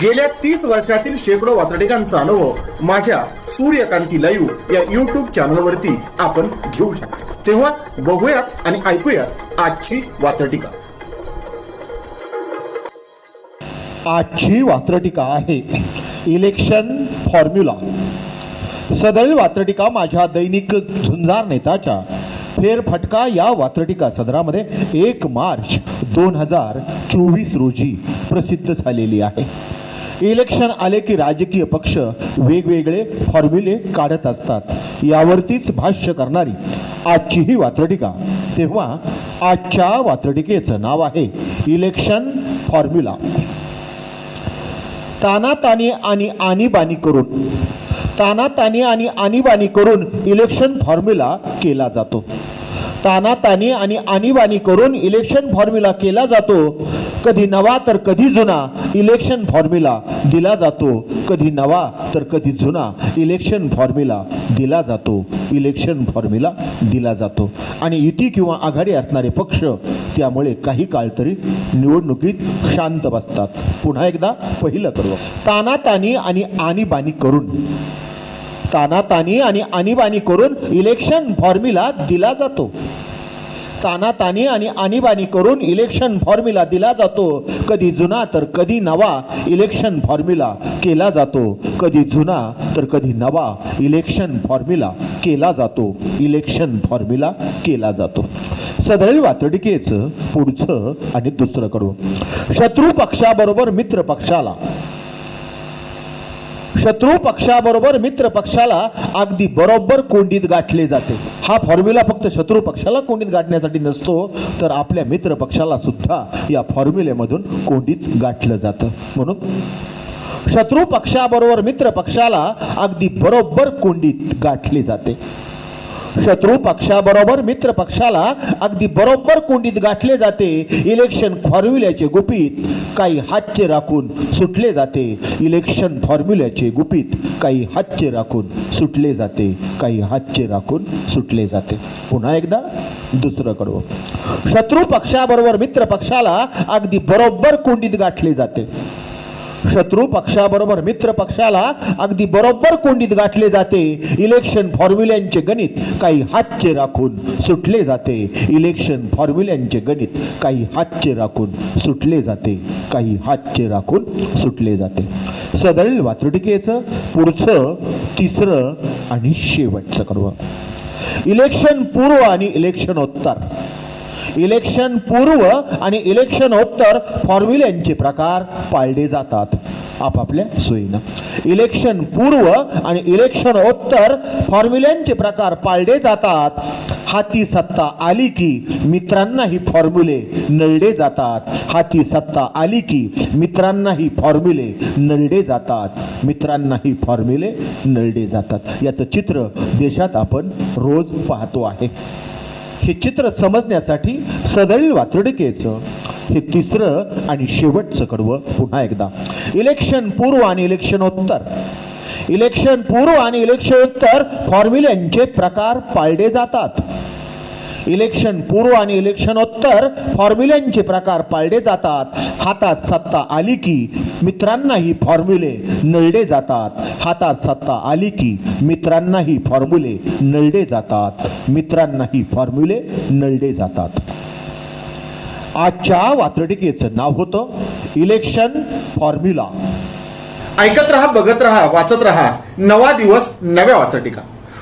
गेल्या तीस वर्षातील शेकडो वातडिकांचा अनुभव माझ्या सूर्यकांती लाईव्ह या युट्यूब चॅनलवरती आपण घेऊ शकतो. तेव्हा बघूयात आणि ऐकूयात आजची वातडिका आजची वात्रटिका आहे इलेक्शन फॉर्म्युला सदळ वात्रटिका माझ्या दैनिक झुंजार नेताच्या फेरफटका या वात्रटिका सदरामध्ये एक मार्च दोन हजार चोवीस रोजी प्रसिद्ध झालेली आहे. इलेक्शन आले की राजकीय पक्ष वेगवेगळे फॉर्म्युले काढत असतात. यावरतीच भाष्य करणारी आजची ही वात्रटिका. तेव्हा आजच्या वात्रटिकेचं नाव आहे इलेक्शन फॉर्म्युला. तानातानी आणि आणीबाणी करून तानातानी आणि आणीबाणी करून इलेक्शन फॉर्म्युला केला जातो. तानातानी आणि आणीबाणी करून इलेक्शन फॉर्म्युला केला जातो कधी नवा तर कधी जुना. इलेक्शन फॉर्म्युला दिला जातो. कधी नवा तर कधी जुना. इलेक्शन फॉर्म्युला दिला जातो. इलेक्शन फॉर्म्युला दिला जातो. आणि युती किंवा आघाडी असणारे पक्ष त्यामुळे काही काळ तरी निवडणुकीत शांत बसतात. पुन्हा एकदा पहिलं करू. तानातानी आणि आणीबाणी करून. तानातानी आणि आणीबाणी करून इलेक्शन फॉर्म्युला दिला जातो. तानातानी आणि आणीबाणी करून इलेक्शन फॉर्म्युला दिला जातो. कधी जुना तर कधी नवा इलेक्शन फॉर्म्युला केला जातो. कधी जुना तर कधी नवा इलेक्शन फॉर्म्युला केला जातो. इलेक्शन फॉर्म्युला केला जातो. सदैव वातडिकेचं पुढचं आणि दुसरं कडू शत्रू पक्षाबरोबर मित्र पक्षाला शत्रू पक्षाबरोबर मित्र पक्षाला अगदी बरोबर कोंडीत गाठले जाते. हा फॉर्म्युला फक्त शत्रू पक्षाला कोंडीत गाठण्यासाठी नसतो तर आपल्या मित्र पक्षाला सुद्धा या फॉर्म्युलेमधून कोंडीत गाठलं जातं. म्हणून शत्रू पक्षाबरोबर मित्र पक्षाला अगदी बरोबर कोंडीत गाठले जाते. शत्रू पक्षाबरोबर मित्र पक्षाला अगदी बरोबर कोंडीत गाठले जाते. इलेक्शन फॉर्म्युल्याचे गुपित काही हातचे राखून सुटले जाते. इलेक्शन फॉर्म्युल्याचे गुपित काही हातचे राखून सुटले जाते. काही हातचे राखून सुटले जाते. पुन्हा एकदा दुसरं कडवं शत्रू पक्षाबरोबर मित्र पक्षाला अगदी बरोबर कोंडीत गाठले जाते. शत्रू पक्षाबरोबर मित्र पक्षाला अगदी बरोबर कोंडीत गाठले जाते. इलेक्शन फॉर्म्युल्यांचे गणित काही हातचे राखून सुटले जाते. इलेक्शन फॉर्म्युल्यांचे गणित काही हातचे राखून सुटले जाते. काही हातचे राखून सुटले जाते. सदळ वात्रटिकेचं पुढचं तिसरं आणि शेवटचं कडवं. इलेक्शन पूर्व आणि इलेक्शन उत्तर. इलेक्शन पूर्व आणि इलेक्शनोत्तर फॉर्म्युल्यांचे प्रकार पाळले जातात. आपापल्या सोयीनं. इलेक्शन पूर्व आणि इलेक्शनोत्तर फॉर्म्युल्यांचे प्रकार पाळले जातात. हाती सत्ता आली की मित्रांनाही फॉर्म्युले नळले जातात. हाती सत्ता आली की मित्रांनाही फॉर्म्युले नळले जातात. मित्रांनाही फॉर्म्युले नळले जातात. याचं चित्र देशात आपण रोज पाहतो आहे. हे चित्र समजण्यासाठी सदळील वातडिकेचं हे तिसरं आणि शेवटचं कडवं पुन्हा एकदा. इलेक्शन पूर्व आणि इलेक्शनोत्तर इलेक्शन पूर्व आणि इलेक्शनोत्तर फॉर्म्युल्यांचे प्रकार पाळले जातात. इलेक्शन पूर्व आणि इलेक्शनोत्तर फॉर्म्युल्यांचे प्रकार पाळले जातात. हातात सत्ता आली की मित्रांनाही फॉर्म्युले नळले जातात. हातात सत्ता आली की मित्रांनाही फॉर्म्युले नळले जातात. मित्रांनाही फॉर्म्युले नळले जातात. आजच्या वात्रटिकेचं नाव होतं इलेक्शन फॉर्म्युला. ऐकत रहा बघत रहा वाचत रहा. नवा दिवस नव्या वाचटिका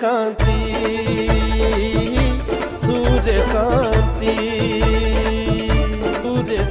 kanti Surya kanti Surya